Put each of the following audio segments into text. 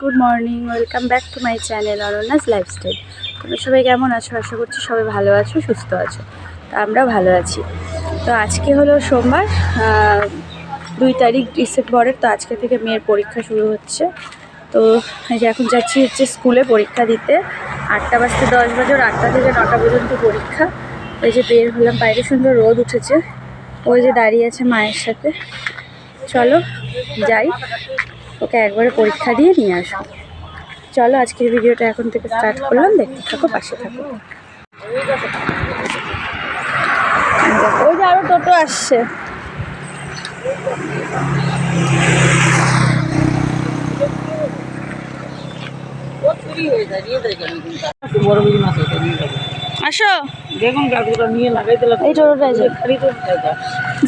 Good morning welcome back to my channel Aranya's lifestyle তোমরা সবাই কেমন আছো? আশা করছি সবাই ভালো আছো, সুস্থ আছো। তো আমরা ভালো আছি। তো আজকে হলো সোমবার দুই তারিখ ডিসেম্বরের তো আজকে থেকে মেয়ের পরীক্ষা শুরু হচ্ছে। তো এই যে এখন যাচ্ছি হচ্ছে স্কুলে পরীক্ষা দিতে। আটটা বাজতে দশ বাজে আটটা থেকে নটা পর্যন্ত পরীক্ষা। ওই যে বের হলাম, বাইরে সুন্দর রোদ উঠেছে। ওই যে দাঁড়িয়ে আছে মায়ের সাথে। চলো, যাই। ওকে একবারে পরীক্ষা দিয়ে নিয়ে আসব। চলো আজকের ভিডিওটা এখন থেকে স্টার্ট করলাম। দেখতে থাকো, পাশে থাকো। ওই যে আরও টোটো আসছে। আসো। দেখুন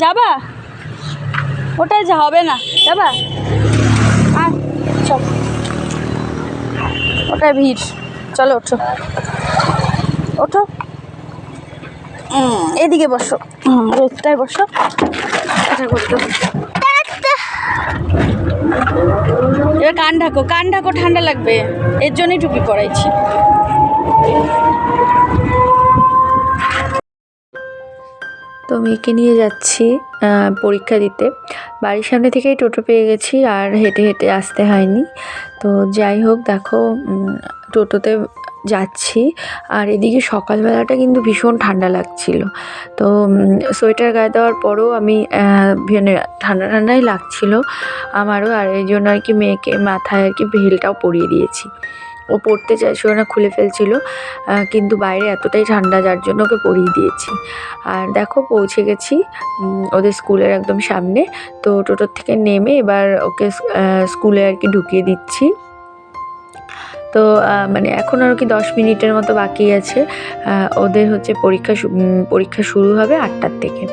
যাবা? ওটাই যা হবে না। যাবা? চল। ওটাই ভিড়। চলো ওঠো। ওঠো। এদিকে বসো। রোদটায় বসো। এটা করতে এবার কান ঢাকো। কান ঢাকো, ঠান্ডা লাগবে। এর জন্যই টুপি পরাইছি। তো মেয়েকে নিয়ে যাচ্ছি পরীক্ষা দিতে। বাড়ির সামনে থেকেই টোটো পেয়ে গেছি আর হেঁটে হেঁটে আসতে হয়নি। তো যাই হোক, দেখো টোটোতে যাচ্ছি। আর এদিকে সকালবেলাটা কিন্তু ভীষণ ঠান্ডা লাগছিল। তো সোয়েটার গায়ে দেওয়ার পরেও আমি মানে ঠান্ডা ঠান্ডাই লাগছিল। আমারও আর এই জন্য আর কি মেয়েকে মাথায় আর কি ভেলটাও পরিয়ে দিয়েছি। ও পড়তে চাইছিল না খুলে ফেলছিল কিন্তু বাইরে এতটাই ঠান্ডা যার জন্য ওকে পরিয়ে দিয়েছি। আর দেখো, পৌঁছে গেছি ওদের স্কুলের একদম সামনে। তো টোটোর থেকে নেমে এবার ওকে স্কুলে আর কি ঢুকিয়ে দিচ্ছি। তো মানে এখন আর কি দশ মিনিটের মতো বাকি আছে। ওদের হচ্ছে পরীক্ষা পরীক্ষা শুরু হবে আটটার থেকে।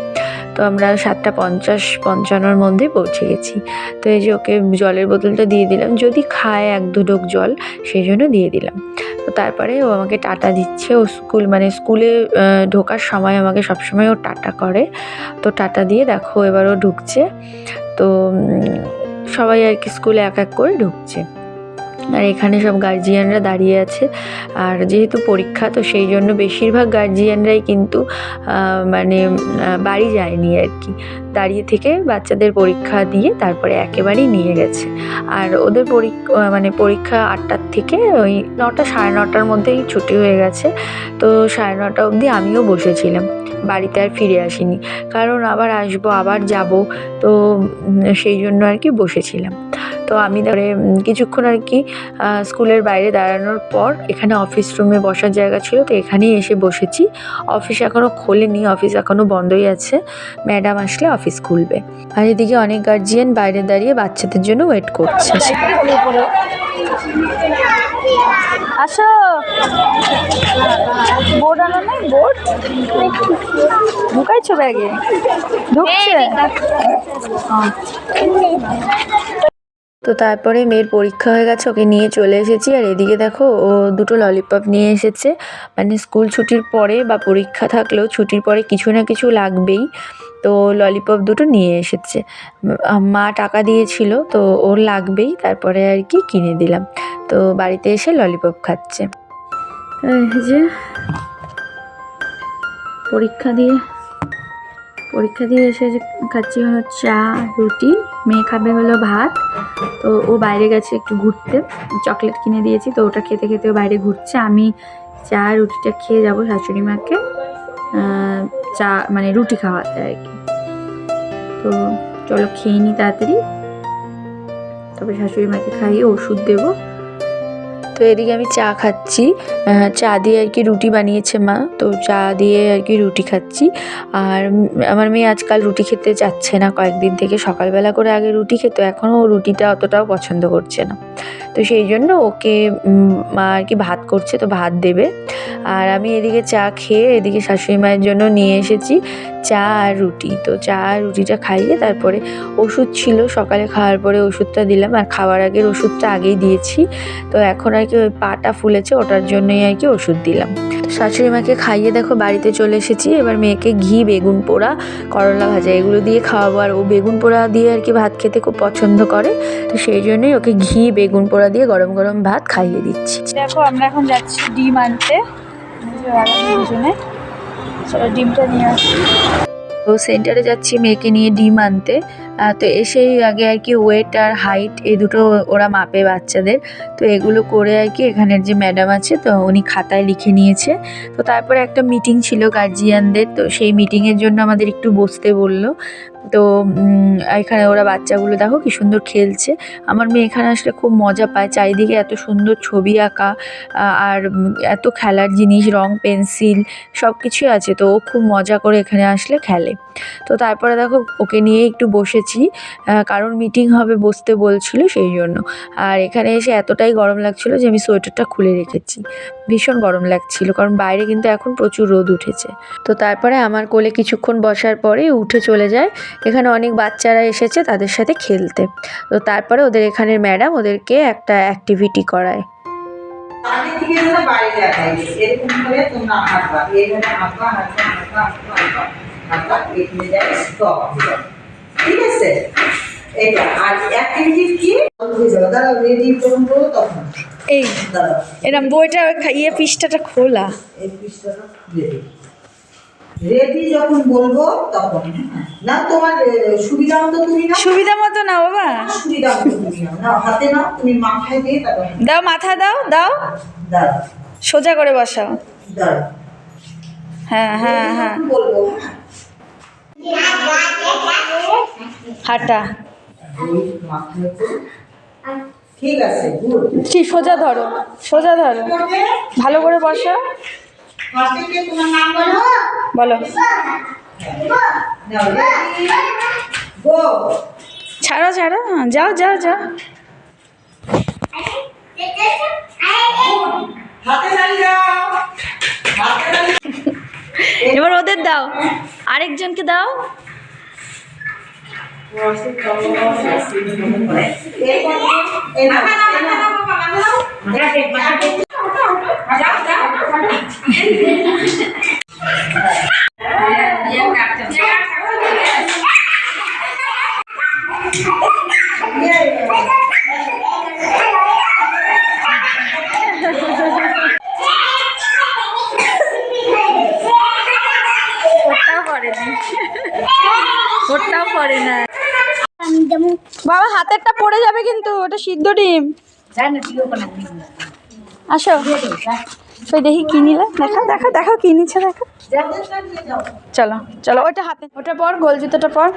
তো আমরা সাতটা পঞ্চাশ, পঞ্চান্নর মধ্যে পৌঁছে গেছি। তো এই যে ওকে জলের বোতলটা দিয়ে দিলাম। যদি খায় এক দু ঢোক জল, সেই জন্য দিয়ে দিলাম। তো তারপরে ও আমাকে টাটা দিচ্ছে। ও স্কুল মানে স্কুলে ঢোকার সময় আমাকে সবসময় ও টাটা করে। তো টাটা দিয়ে দেখো এবার ও ঢুকছে। তো সবাই আর কি স্কুলে এক এক করে ঢুকছে। আর এখানে সব গার্জিয়ানরা দাঁড়িয়ে আছে। আর যেহেতু পরীক্ষা, তো সেই জন্য বেশিরভাগ গার্জিয়ানরাই কিন্তু মানে বাড়ি যায়নি আর কি। দাঁড়িয়ে থেকে বাচ্চাদের পরীক্ষা দিয়ে তারপরে একেবারেই নিয়ে গেছে। আর ওদের পরীক্ষা মানে পরীক্ষা আটটার থেকে ওই নটা, সাড়ে নটার মধ্যেই ছুটি হয়ে গেছে। তো সাড়ে নটা অবধি আমিও বসেছিলাম। বাড়িতে আর ফিরে আসিনি। কারণ আবার আসব, আবার যাব, তো সেই জন্য আর কি বসেছিলাম। তো আমি ধরে কিছুক্ষণ আর কি স্কুলের বাইরে দাঁড়ানোর পর এখানে অফিস রুমে বসার জায়গা ছিল তো এখানেই এসে বসেছি। অফিস এখনও খোলেনি অফিস এখনও বন্ধই আছে। ম্যাডাম আসলে অফিস খুলবে। আর এদিকে অনেক গার্জিয়ান বাইরে দাঁড়িয়ে বাচ্চাদের জন্য ওয়েট করছে। আসো। বোর্ড আনো নাই? বোর্ড ঢুকাইছো ব্যাগে? ঢুকছে? তো তারপরে মেয়ের পরীক্ষা হয়ে গেছে, ওকে নিয়ে চলে এসেছি। আর এদিকে দেখো, ও দুটো ললিপপ নিয়ে এসেছে। মানে স্কুল ছুটির পরে বা পরীক্ষা থাকলেও ছুটির পরে কিছু না কিছু লাগবেই। তো ললিপপ দুটো নিয়ে এসেছে। মা টাকা দিয়েছিল, তো ওর লাগবেই। তারপরে আর কি কিনে দিলাম। তো বাড়িতে এসে ললিপপ খাচ্ছে। যে, পরীক্ষা দিয়ে পরীক্ষা দিয়ে এসে যে খাচ্ছি হলো চা, রুটি, মেয়ে খাবে হলো ভাত। তো ও বাইরে গেছে একটু ঘুরতে, চকলেট কিনে দিয়েছি, তো ওটা খেতে খেতে বাইরে ঘুরছে। আমি চা, রুটিটা খেয়ে যাব শাশুড়ি মাকে চা মানে রুটি খাওয়াতে আর কি। তো চলো খেয়ে নিই তাড়াতাড়ি। তবে শাশুড়ি মাকে খাইয়ে ওষুধ দেবো। তো এদিকে আমি চা খাচ্ছি। চা দিয়ে আর কি রুটি বানিয়েছে মা। তো চা দিয়ে আর কি রুটি খাচ্ছি। আর আমার মেয়ে আজকাল রুটি খেতে যাচ্ছে না। কয়েকদিন থেকে সকালবেলা করে আগে রুটি খেত, এখনও রুটিটা অতটাও পছন্দ করছে না। তো সেই জন্য ওকে মা আর কি ভাত করছে, তো ভাত দেবে। আর আমি এদিকে চা খেয়ে এদিকে শাশুড়ি মায়ের জন্য নিয়ে এসেছি চা আর রুটি। তো চা আর রুটিটা খাইয়ে তারপরে ওষুধ ছিল। সকালে খাওয়ার পরে ওষুধটা দিলাম। আর খাওয়ার আগের ওষুধটা আগেই দিয়েছি। তো এখন আর পাটা ফুলেছে ওটার জন্যই আর কি ওষুধ দিলাম। শাশুড়ি মাকে খাইয়ে দেখো বাড়িতে চলে এসেছি। এবার মেয়েকে ঘি বেগুন পোড়া করলা ভাজা এগুলো দিয়ে খাওয়াবো। আর ও বেগুন পোড়া দিয়ে আর কি ভাত খেতে খুব পছন্দ করে। তো সেই জন্যই ওকে ঘি বেগুন পোড়া দিয়ে গরম গরম ভাত খাইয়ে দিচ্ছি। দেখো আমরা এখন যাচ্ছি ডিম আনতে। চলো ডিমটা নিয়ে আসি। তো সেন্টারে যাচ্ছি মেয়েকে নিয়ে ডিম আনতে। তো এসেই আগে আর কি ওয়েট আর হাইট এই দুটো ওরা মাপে বাচ্চাদের। তো এগুলো করে আর কি এখানের যে ম্যাডাম আছে, তো উনি খাতায় লিখে নিয়েছে। তো তারপরে একটা মিটিং ছিল গার্জিয়ানদের তো সেই মিটিংয়ের জন্য আমাদের একটু বসতে বলল। তো এখানে ওরা বাচ্চাগুলো দেখো কি সুন্দর খেলছে। আমার মেয়ে এখানে আসলে খুব মজা পায়, চারিদিকে এত সুন্দর ছবি আঁকা আর এত খেলার জিনিস, রং, পেন্সিল সব কিছুই আছে। তো ও খুব মজা করে এখানে আসলে খেলে। তো তারপরে দেখো ওকে নিয়ে একটু বসেছি। আহ, কারণ মিটিং হবে বসতে বলছিল সেই জন্য। আর এখানে এসে এতটাই গরম লাগছিল যে আমি সোয়েটারটা খুলে রেখেছি। ভীষণ গরম লাগছিল কারণ বাইরে কিন্তু এখন প্রচুর রোদ উঠেছে। তো তারপরে আমার কোলে কিছুক্ষণ বসার পরে উঠে চলে যায়। এখানে অনেক বাচ্চারা এসেছে তাদের সাথে খেলতে। তো তারপরে ওদের এখানের ম্যাডাম ওদেরকে একটা অ্যাক্টিভিটি করায়। আগে থেকে বাইরে রাখাই এরকম করে তোমরা হাঁটবা। এইভাবে হাঁটবা হাঁটবা হাঁটবা হাঁটবা হাঁটবা এখানে স্টপ ঠিক আছে? এটা আর কি? দাঁড়াও রেডি করব তখন। এই এরম বইটা ইয়ে পৃষ্ঠাটা খোলা। এই পৃষ্ঠাটা রেডি যখন বলব তখন হ্যাঁ। না তোমার সুবিধা মতো তুমি না সুবিধা মতো না বাবা। সুবিধা মতো তুমি নাও। হাতে নাও তুমি মাথায় দিয়ে তারপর দাও মাথা দাও দাও। দাঁড়াও। সোজা করে বসাও। দাঁড়াও। হ্যাঁ হ্যাঁ হ্যাঁ। বলব হ্যাঁ। হাঁটা। ঠিক আছে ঠিক সোজা ধরো সোজা ধরো। ভালো করে বসো। বলো। ছাড়ো ছাড়ো হ্যাঁ, যাও যাও যাও। এবার ওদের দাও। আরেকজনকে দাও এরপর এই নাও, এই নাও। ওটাও করে না ওটাও করে না বাবা হাতেরটা পড়ে যাবে কিন্তু ওটা সিদ্ধ ডিম। আসো। ওই দেখি কি নিলে? দেখা দেখা দেখো কি নিচ্ছে দেখো। চলো চলো ওটা হাতে। ওটা পর গোল জুতোটা পর।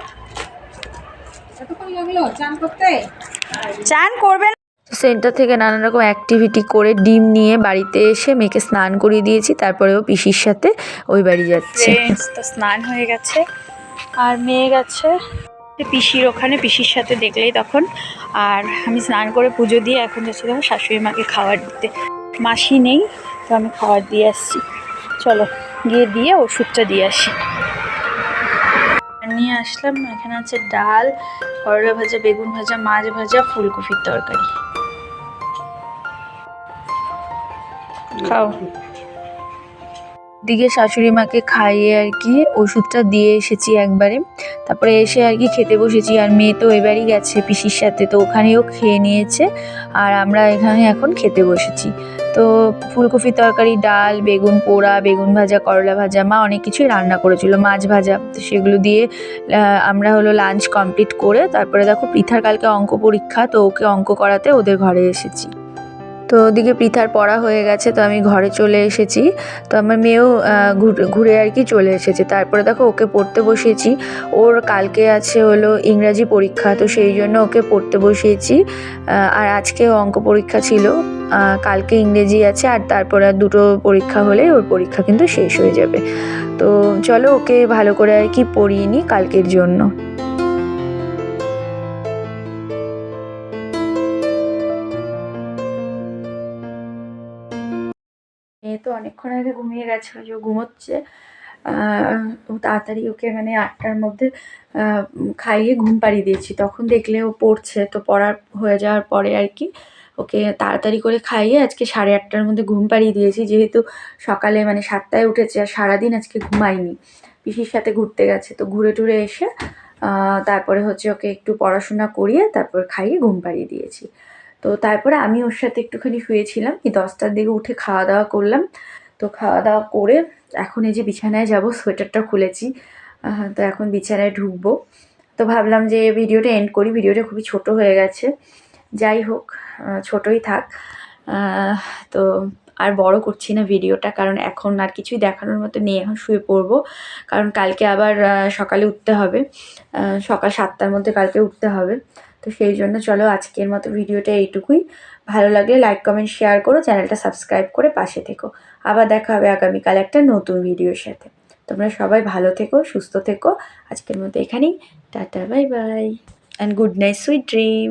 চান করবে সেন্টার থেকে নানান রকম অ্যাক্টিভিটি করে ডিম নিয়ে বাড়িতে এসে মেয়েকে স্নান করিয়ে দিয়েছি তারপরেও পিসির সাথে ওই বাড়ি যাচ্ছে। তো স্নান হয়ে গেছে। আর মেয়ে গেছে। পিসির ওখানে, পিসির সাথে দেখলেই তখন। আর আমি স্নান করে পুজো দিয়ে এখন যাচ্ছি তখন শাশুড়ি মাকে খাবার দিতে। মাসি নেই, তো আমি খাবার দিয়ে আসছি। চলো, গিয়ে দিয়ে ওষুধটা দিয়ে আসি। নিয়ে আসলাম, এখানে আছে ডাল করলা ভাজা, বেগুন ভাজা, মাছ ভাজা, ফুলকপির তরকারি। খাও। দিকে শাশুড়ি মাকে খাইয়ে আর কি ওষুধটা দিয়ে এসেছি একবারে। তারপরে এসে আর কি খেতে বসেছি আর মেয়ে তো এবারই গেছে পিসির সাথে, তো ওখানেও খেয়ে নিয়েছে আর আমরা এখানে এখন খেতে বসেছি। তো ফুলকপি তরকারি, ডাল, বেগুন পোড়া, বেগুন ভাজা, করলা ভাজা, মা অনেক কিছুই রান্না করেছিল, মাছ ভাজা, তো সেগুলো দিয়ে আমরা হলো লাঞ্চ কমপ্লিট করে তারপরে দেখো পৃথার কালকে অঙ্ক পরীক্ষা, তো ওকে অঙ্ক করাতে ওদের ঘরে এসেছি। তো ওদিকে পৃথার পড়া হয়ে গেছে, তো আমি ঘরে চলে এসেছি। তো আমার মেয়েও ঘুরে- আর কি চলে এসেছে। তারপরে দেখো ওকে পড়তে বসিয়েছি। ওর কালকে আছে হলো ইংরাজি পরীক্ষা, তো সেই জন্য ওকে পড়তে বসিয়েছি। আর আজকে অঙ্ক পরীক্ষা ছিল। কালকে ইংরেজি আছে, আর তারপরে আর দুটো পরীক্ষা হলে ওর পরীক্ষা কিন্তু শেষ হয়ে যাবে। তো চলো ওকে ভালো করে আর কি পড়িয়ে নিই কালকের জন্য। তো অনেকক্ষণ আগে ঘুমিয়ে গেছিল, যে ও ঘুমোচ্ছে। ও তাড়াতাড়ি ওকে মানে আটটার মধ্যে খাইয়ে ঘুম পাড়িয়ে দিয়েছি। তখন দেখলে ও পড়ছে, তো পড়ার হয়ে যাওয়ার পরে আর কি ওকে তাড়াতাড়ি করে খাইয়ে আজকে সাড়ে আটটার মধ্যে ঘুম পাড়িয়ে দিয়েছি। যেহেতু সকালে মানে সাতটায় উঠেছে, আর সারাদিন আজকে ঘুমায়নি পিসির সাথে ঘুরতে গেছে, তো ঘুরে টুরে এসে তারপরে হচ্ছে ওকে একটু পড়াশোনা করিয়ে তারপর খাইয়ে ঘুম পাড়িয়ে দিয়েছি। তো তারপরে আমি ওর সাথে একটুখানি শুয়েছিলাম, এই দশটার দিকে উঠে খাওয়া দাওয়া করলাম। তো খাওয়া দাওয়া করে এখন এই যে বিছানায় যাব সোয়েটারটা খুলেছি তো এখন বিছানায় ঢুকবো। তো ভাবলাম যে ভিডিওটা এন্ড করি, ভিডিওটা খুবই ছোট হয়ে গেছে। যাই হোক ছোটই থাক। তো আর বড় করছি না ভিডিওটা, কারণ এখন আর কিছুই দেখানোর মতো নেই, এখন শুয়ে পড়ব। কারণ কালকে আবার সকালে উঠতে হবে। সকাল সাতটার মধ্যে কালকে উঠতে হবে। তো সেই জন্য চলো আজকের মতো ভিডিওটা এইটুকুই। ভালো লাগলে লাইক কমেন্ট শেয়ার করো, চ্যানেলটা সাবস্ক্রাইব করে পাশে থেকো। আবার দেখা হবে আগামীকাল একটা নতুন ভিডিওর সাথে। তোমরা সবাই ভালো থেকো, সুস্থ থেকো। আজকের মতো এখানেই। Tata bye bye and good night sweet dream